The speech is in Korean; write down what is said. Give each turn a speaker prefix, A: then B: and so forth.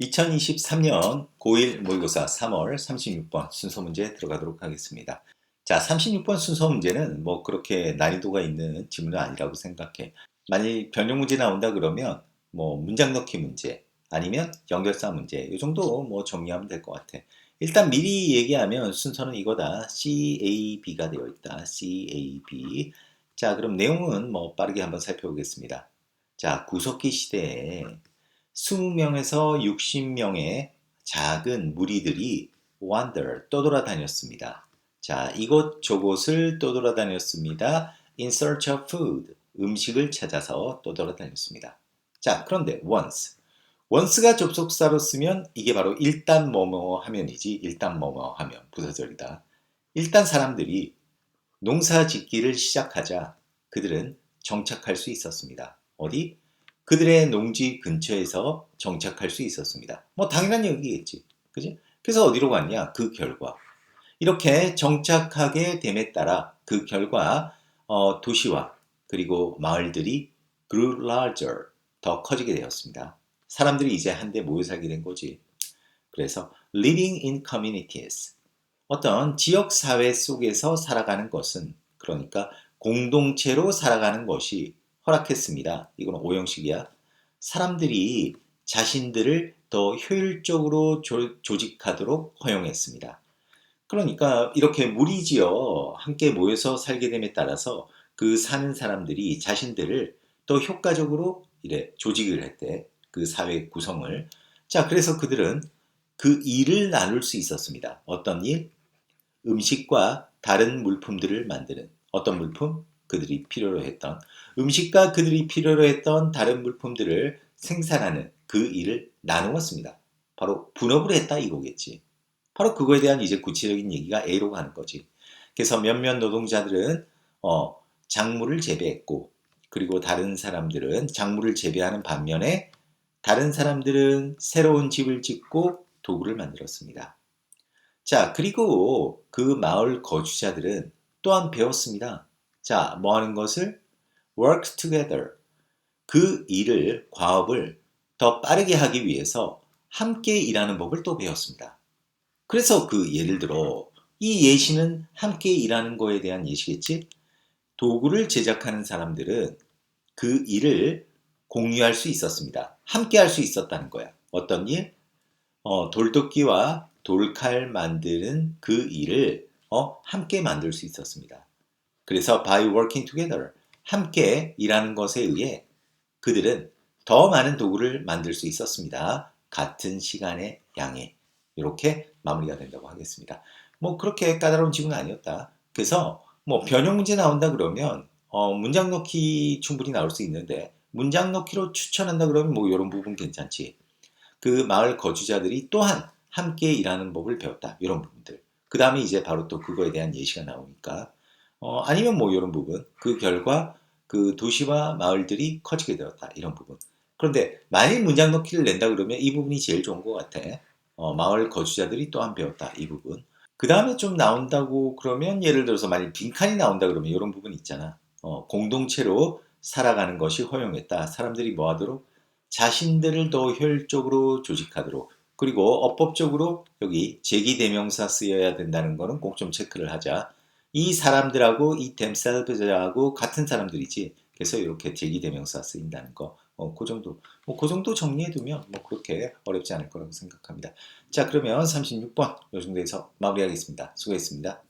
A: 2023년 고1 모의고사 3월 36번 순서 문제 들어가도록 하겠습니다. 자, 36번 순서 문제는 뭐 그렇게 난이도가 있는 질문은 아니라고 생각해. 만일 변형 문제 나온다 그러면 뭐 문장 넣기 문제 아니면 연결사 문제 이 정도 뭐 정리하면 될 것 같아. 일단 미리 얘기하면 순서는 이거다. CAB가 되어 있다. CAB. 자, 그럼 내용은 뭐 빠르게 한번 살펴보겠습니다. 자, 구석기 시대에 20명에서 60명의 작은 무리들이 wander, 떠돌아다녔습니다. 자, 이곳 저곳을 떠돌아다녔습니다. in search of food, 음식을 찾아서 떠돌아다녔습니다. 자, 그런데 once. once가 접속사로 쓰면 이게 바로 일단 뭐뭐 하면이지, 일단 뭐뭐 하면 부사절이다. 일단 사람들이 농사 짓기를 시작하자 그들은 정착할 수 있었습니다. 어디? 그들의 농지 근처에서 정착할 수 있었습니다. 뭐 당연한 얘기겠지. 그지? 그래서 어디로 갔냐? 그 결과. 이렇게 정착하게 됨에 따라 그 결과 어, 도시와 그리고 마을들이 grew larger, 더 커지게 되었습니다. 사람들이 이제 한데 모여 살게 된 거지. 그래서 living in communities, 어떤 지역 사회 속에서 살아가는 것은 그러니까 공동체로 살아가는 것이 허락했습니다. 이건 오형식이야. 사람들이 자신들을 더 효율적으로 조, 조직하도록 허용했습니다. 그러니까 이렇게 무리지어 함께 모여서 살게 됨에 따라서 그 사는 사람들이 자신들을 더 효과적으로 이래 조직을 했대. 그 사회 구성을. 자, 그래서 그들은 그 일을 나눌 수 있었습니다. 어떤 일? 음식과 다른 물품들을 만드는 어떤 물품? 그들이 필요로 했던 음식과 그들이 필요로 했던 다른 물품들을 생산하는 그 일을 나누었습니다. 바로 분업을 했다 이거겠지. 바로 그거에 대한 이제 구체적인 얘기가 A로 가는 거지. 그래서 몇몇 노동자들은 어, 작물을 재배했고 그리고 다른 사람들은 작물을 재배하는 반면에 다른 사람들은 새로운 집을 짓고 도구를 만들었습니다. 자, 그리고 그 마을 거주자들은 또한 배웠습니다. 자, 뭐 하는 것을? Work together. 그 일을, 과업을 더 빠르게 하기 위해서 함께 일하는 법을 또 배웠습니다. 그래서 그 예를 들어 이 예시는 함께 일하는 거에 대한 예시겠지? 도구를 제작하는 사람들은 그 일을 공유할 수 있었습니다. 함께 할 수 있었다는 거야. 어떤 일? 어, 돌도끼와 돌칼 만드는 그 일을 어, 함께 만들 수 있었습니다. 그래서 by working together 함께 일하는 것에 의해 그들은 더 많은 도구를 만들 수 있었습니다. 같은 시간의 양에 이렇게 마무리가 된다고 하겠습니다. 뭐 그렇게 까다로운 지문은 아니었다. 그래서 뭐 변형 문제 나온다 그러면 어, 문장 넣기 충분히 나올 수 있는데 문장 넣기로 추천한다 그러면 뭐 이런 부분 괜찮지. 그 마을 거주자들이 또한 함께 일하는 법을 배웠다. 이런 부분들. 그 다음에 이제 바로 또 그거에 대한 예시가 나오니까 어, 아니면 뭐 이런 부분. 그 결과 그 도시와 마을들이 커지게 되었다. 이런 부분. 그런데 만일 문장 넣기를 낸다 그러면 이 부분이 제일 좋은 것 같아. 어, 마을 거주자들이 또한 배웠다. 이 부분. 그 다음에 좀 나온다고 그러면 예를 들어서 만일 빈칸이 나온다 그러면 이런 부분 있잖아. 어, 공동체로 살아가는 것이 허용했다. 사람들이 뭐 하도록? 자신들을 더 효율적으로 조직하도록. 그리고 어법적으로 여기 제기대명사 쓰여야 된다는 거는 꼭 좀 체크를 하자. 이 사람들하고 이 themselves하고 같은 사람들이지. 그래서 이렇게 제기대명사 쓰인다는 거. 어, 그 정도. 뭐, 그 정도 정리해두면 뭐 그렇게 어렵지 않을 거라고 생각합니다. 자, 그러면 36번 요 정도에서 마무리하겠습니다. 수고했습니다.